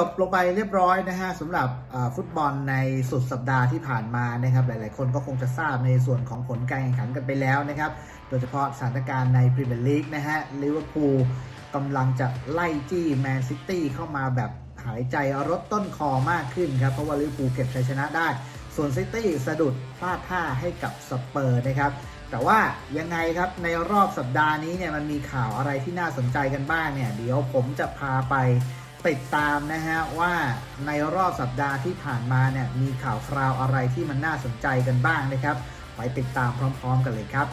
จบลงไปเรียบร้อยนะฮะสำหรับฟุตบอลในสุดสัปดาห์ที่ผ่านมานะครับหลาย ๆ คนก็คงจะทราบในส่วนของผลการแข่งขันกันไปแล้วนะครับ โดยเฉพาะสถานการณ์ในพรีเมียร์ลีกนะฮะลิเวอร์พูลกำลังจะไล่จี้แมนซิตี้เข้ามาแบบหายใจรถต้นคอมากขึ้นครับ เพราะว่าลิเวอร์พูลเก็บชัยชนะได้ ส่วนซิตี้สะดุดพลาดท่าให้กับสเปอร์นะครับแต่ว่ายังไงครับในรอบสัปดาห์นี้เนี่ยมันมีข่าวอะไรที่น่าสนใจกันบ้างเนี่ยเดี๋ยวผมจะพาไป ติดตามนะฮะว่าในรอบสัปดาห์ที่ผ่านมาเนี่ยมีข่าวคราวอะไรที่มันน่าสนใจกันบ้างนะครับ ไปติดตามพร้อม ๆ กันเลยครับ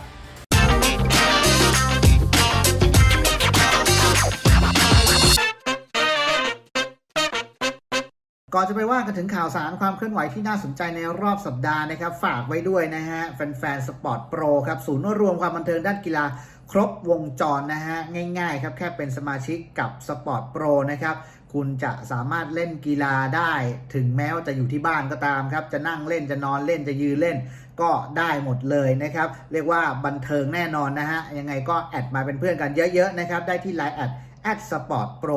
ก่อนจะไปว่ากันถึงข่าวสารความเคลื่อนไหวที่น่าสนใจในรอบสัปดาห์นะครับ ฝากไว้ด้วยนะฮะ แฟนๆ สปอร์ตโปรครับ ศูนย์รวมความบันเทิงด้านกีฬาครบวงจรนะฮะ ง่ายๆครับ แค่เป็นสมาชิกกับสปอร์ตโปรนะครับ คุณจะสามารถเล่นกีฬาได้ ถึงแม้ว่าจะอยู่ที่บ้านก็ตามครับ จะนั่งเล่นจะนอนเล่นจะยืนเล่น ก็ได้หมดเลยนะครับ เรียกว่าบันเทิงแน่นอนนะฮะ ยังไงก็แอดมาเป็นเพื่อนกันเยอะๆนะครับ ได้ที่ไลน์แอดแอดสปอร์ตโปร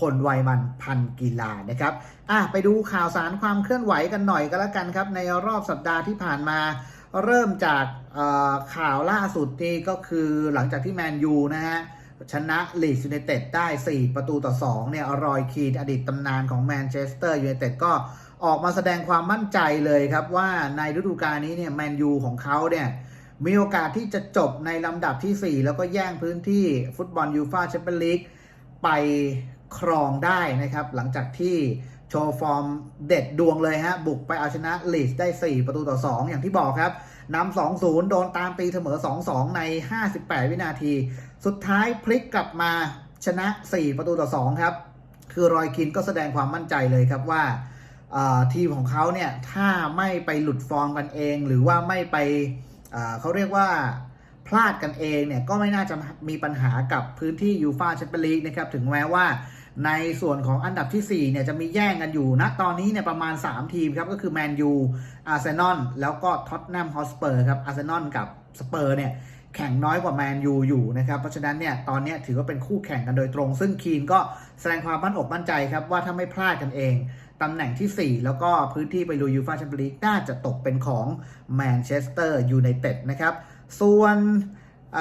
คนวัยมันพันกีฬานะครับอะไปดูข่าวสารความเคลื่อนไหวกันหน่อยก็แล้วกันครับ ในรอบสัปดาห์ที่ผ่านมาเริ่มจากข่าวล่าสุดนี่ก็คือหลังจากที่แมนยูนะฮะ ชนะลีดยูไนเต็ดได้ 4 ประตูต่อ2เนี่ยรอยคีนอดีตตำนานของแมนเชสเตอร์ยูไนเต็ดก็ออกมาแสดงความมั่นใจเลยครับว่าในฤดูกาลนี้เนี่ยแมนยูของเขาเนี่ยมีโอกาสที่จะจบในลำดับที่ 4 แล้วก็แย่งพื้นที่ฟุตบอลยูฟาแชมเปี้ยนลีกไป ครองได้นะครับ หลังจากที่โชว์ฟอร์มเด็ดดวงเลยฮะ บุกไปเอาชนะลีดได้ 4 ประตูต่อ 2 อย่างที่บอกครับนำ2-0 โดนตามตีเสมอ 2-2 ใน 58 วินาที สุดท้ายพลิกกลับมาชนะ 4 ประตูต่อ 2 ครับ คือรอยคินก็แสดงความมั่นใจเลยครับว่าทีมของเขาเนี่ย ถ้าไม่ไปหลุดฟอร์มกันเอง หรือว่าไม่ไปเขาเรียกว่า พลาดกันเองเนี่ยก็ไม่น่าจะมีปัญหากับพื้นที่ยูฟาแชมเปี้ยนลีกนะครับถึงแม้ว่าในส่วนของอันดับที่4เนี่ยจะมีแย่งกันอยู่ณตอนนี้เนี่ยประมาณ 3 ทีมครับก็คือแมนยูอาร์เซนอลแล้วก็ท็อตแนมฮอสเปอร์ครับอาร์เซนอลกับสเปอร์เนี่ยแข่งน้อยกว่าแมนยูอยู่นะครับ เพราะฉะนั้นเนี่ยตอนนี้ถือว่าเป็นคู่แข่งกันโดยตรง ซึ่งคีนก็แสดงความมั่นอกมั่นใจครับ ว่าถ้าไม่พลาดกันเองตำแหน่งที่ 4 แล้วก็พื้นที่ไปลุยยูฟาแชมเปี้ยนลีกน่าจะตกเป็นของแมนเชสเตอร์ยูไนเต็ดนะครับ ส่วนอ,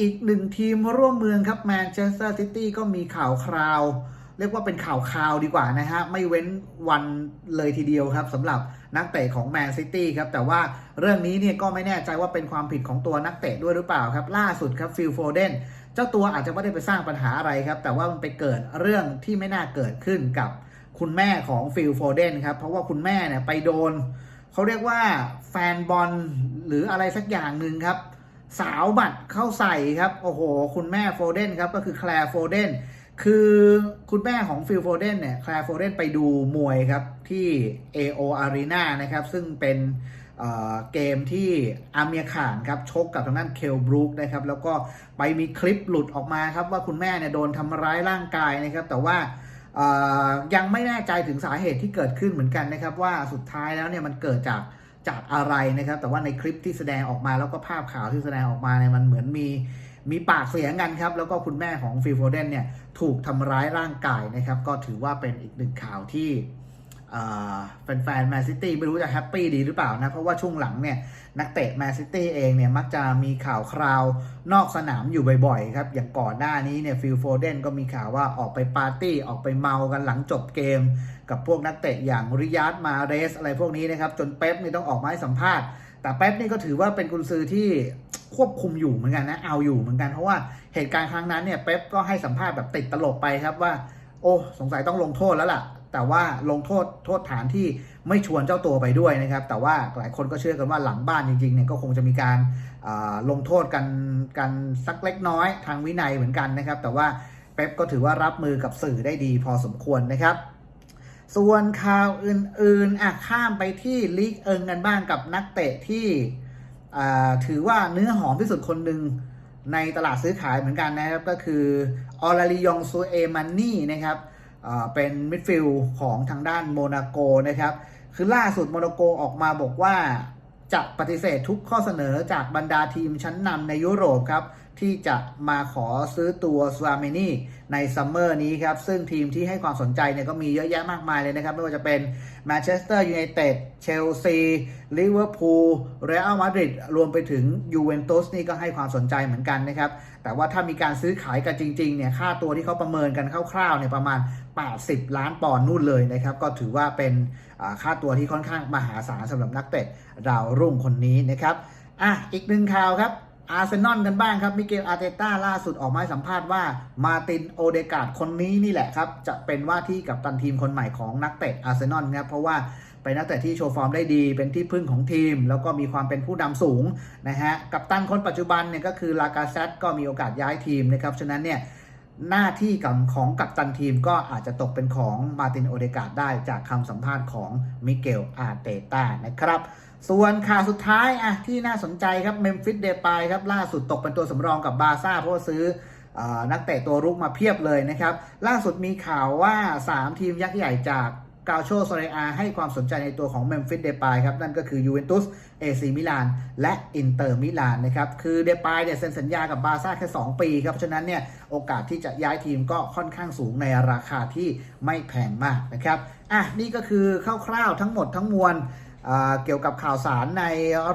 อีกหนึ่งทีมร่วมเมืองครับแมนเชสเตอร์ซิตี้ก็มีข่าวคราว เรียกว่าเป็นข่าวคราวดีกว่านะฮะ ไม่เว้นวันเลยทีเดียวครับสำหรับนักเตะของแมนซิตี้ครับ แต่ว่าเรื่องนี้เนี่ยก็ไม่แน่ใจว่าเป็นความผิดของตัวนักเตะด้วยหรือเปล่าครับ ล่าสุดครับฟิลโฟเดนเจ้าตัวอาจจะไม่ได้ไปสร้างปัญหาอะไรครับ แต่ว่ามันไปเกิดเรื่องที่ไม่น่าเกิดขึ้นกับคุณแม่ของฟิลโฟเดนครับเพราะว่าคุณแม่เนี่ยไปโดน เขาเรียกว่าแฟนบอลหรืออะไรสักอย่างหนึ่งครับ สาวบัตรเข้าใส่ครับ โอ้โห คุณแม่โฟเดนครับก็คือแคลร์โฟเดนคือคุณแม่ของฟิลโฟเดนเนี่ยแคลร์โฟเดนไปดูมวยครับ ที่ AO Arena นะครับ ซึ่งเป็นเอ่อเกมที่อาเมียข่านครับ ชกกับทางด้านเคลบรูคนะครับ แล้วก็ไปมีคลิปหลุดออกมาครับ ว่าคุณแม่เนี่ยโดนทำร้ายร่างกายนะครับ แต่ว่า ยังไม่แน่ใจถึงสาเหตุที่เกิดขึ้นเหมือนกันนะครับ ว่าสุดท้ายแล้วเนี่ยมันเกิดจากจากอะไรนะครับ แต่ว่าในคลิปที่แสดงออกมาแล้วก็ภาพข่าวที่แสดงออกมาเนี่ยมันเหมือนมีมีปากเสียงกันครับ แล้วก็คุณแม่ของฟิลโฟเดนเนี่ยถูกทำร้ายร่างกายนะครับ ก็ถือว่าเป็นอีกหนึ่งข่าวที่ แฟนๆแมนซิตี้ไม่รู้จะแฮปปี้ดีหรือเปล่านะ เพราะว่าช่วงหลังเนี่ย นักเตะแมนซิตี้เองเนี่ย มักจะมีข่าวคราวนอกสนามอยู่บ่อยๆ ครับ อย่างก่อนหน้านี้เนี่ยฟิลโฟเดนก็มีข่าวว่าออกไปปาร์ตี้ ออกไปเมากันหลังจบเกม กับพวกนักเตะอย่างริยาร์ดมาเรส อะไรพวกนี้นะครับ จนเป๊ปนี่ต้องออกมาให้สัมภาษณ์ แต่เป๊ปนี่ก็ถือว่าเป็นกุนซือที่ควบคุมอยู่เหมือนกันนะเอาอยู่เหมือนกันเพราะว่าเหตุการณ์ครั้งนั้นเนี่ยเป๊ปก็ให้สัมภาษณ์แบบติดตลกไปครับว่า โอ้สงสัยต้องลงโทษแล้วล่ะ แต่ว่าลงโทษโทษฐานที่ไม่ชวนเจ้าตัวไปด้วยนะครับ แต่ว่าหลายคนก็เชื่อกันว่าหลังบ้านจริงๆเนี่ยก็คงจะมีการลงโทษกันกันสักเล็กน้อยทางวินัยเหมือนกันนะครับ แต่ว่าเป๊ปก็ถือว่ารับมือกับสื่อได้ดีพอสมควรนะครับ ส่วนข่าวอื่นๆอะข้ามไปที่ลีกเอิงกันบ้างกับนักเตะที่ถือว่าเนื้อหอมที่สุดคนหนึ่งในตลาดซื้อขายเหมือนกันนะครับ ก็คือออลาริยองซูเอมันนี่นะครับ เป็นมิดฟิลด์ของทางด้านโมนาโกนะครับ คือล่าสุดโมนาโกออกมาบอกว่าจะปฏิเสธทุกข้อเสนอจากบรรดาทีมชั้นนำในยุโรปครับ ที่จะมาขอซื้อตัวสวาเมนี่ในซัมเมอร์นี้ครับ ซึ่งทีมที่ให้ความสนใจเนี่ยก็มีเยอะแยะมากมายเลยนะครับ ไม่ว่าจะเป็นแมนเชสเตอร์ยูไนเต็ดเชลซีลิเวอร์พูลเรอัลมาดริดรวมไปถึงยูเวนตุสนี่ก็ให้ความสนใจเหมือนกันนะครับ แต่ว่าถ้ามีการซื้อขายกันจริงๆเนี่ยค่าตัวที่เขาประเมินกันคร่าวๆเนี่ยประมาณ 80 ล้านปอนด์นู่นเลยนะครับ ก็ถือว่าเป็นค่าตัวที่ค่อนข้างมหาศาลสำหรับนักเตะดาวรุ่งคนนี้นะครับอะอีกหนึ่งข่าวครับ อาร์เซนอลกันบ้างครับมิเกลอาร์เตต้าล่าสุดออกมาสัมภาษณ์ว่ามาตินโอเดกาดคนนี้นี่แหละครับ จะเป็นว่าที่กับตันทีมคนใหม่ของนักเตะอาร์เซนอลครับเพราะว่าเป็นนักเตะที่โชว์ฟอร์มได้ดีเป็นที่พึ่งของทีม แล้วก็มีความเป็นผู้นำสูงนะฮะกับตันคนปัจจุบันเนี่ยก็คือลากาเซตก็มีโอกาสย้ายทีมนะครับฉะนั้นเนี่ย หน้าที่กับของกัปตันทีมก็อาจจะตกเป็นของมาตินโอเดกาดได้จากคำสัมภาษณ์ของมิเกลอาเตต้านะครับ ส่วนข่าวสุดท้ายอะที่น่าสนใจครับเมมฟิสเดปายครับล่าสุดตกเป็นตัวสำรองกับบาร์ซ่าเพราะซื้อเออนักเตะตัวรุกมาเพียบเลยนะครับ ล่าสุดมีข่าวว่า 3 ทีมยักษ์ใหญ่จาก กาโชโซเรอาให้ความสนใจในตัวของเมมฟิสเดปายครับ นั่นก็คือยูเวนตุสเอซีมิลานและอินเตอร์มิลานนะครับ คือเดปายเนี่ยเซ็นสัญญากับบาร์ซ่าแค่ 2 ปีครับ ฉะนั้นเนี่ยโอกาสที่จะย้ายทีมก็ค่อนข้างสูงในราคาที่ไม่แพงมากนะครับ อะ นี่ก็คือคร่าวๆทั้งหมดทั้งมวลเกี่ยวกับข่าวสารใน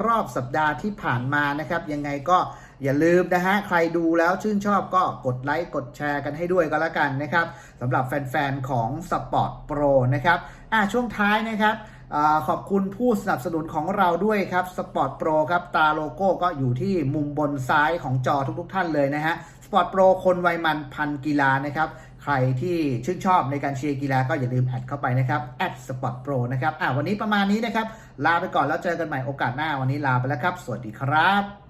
รอบสัปดาห์ที่ผ่านมานะครับ ยังไงก็ อย่าลืมนะฮะใครดูแล้วชื่นชอบก็กดไลค์กดแชร์กันให้ด้วยก็แล้วกันนะครับสำหรับแฟนๆ ของ Sport Pro นะครับอ่าช่วงท้ายนะครับอขอบคุณผู้สนับสนุนของเราด้วยครับ Sport Pro ครับตาโลโก้ก็อยู่ที่มุมบนซ้ายของจอทุกๆ ท่านเลยนะฮะ Sport Pro คนวัยมันพันกีฬานะครับใครที่ชื่นชอบในการเชียร์กีฬาก็อย่าลืมแอดเข้าไปนะครับแอดสปอร์ตโปรนะครับอ่าวันนี้ประมาณนี้นะครับ ลาไปก่อนแล้วเจอกันใหม่โอกาสหน้าวันนี้ลาไปแล้วครับ สวัสดีครับ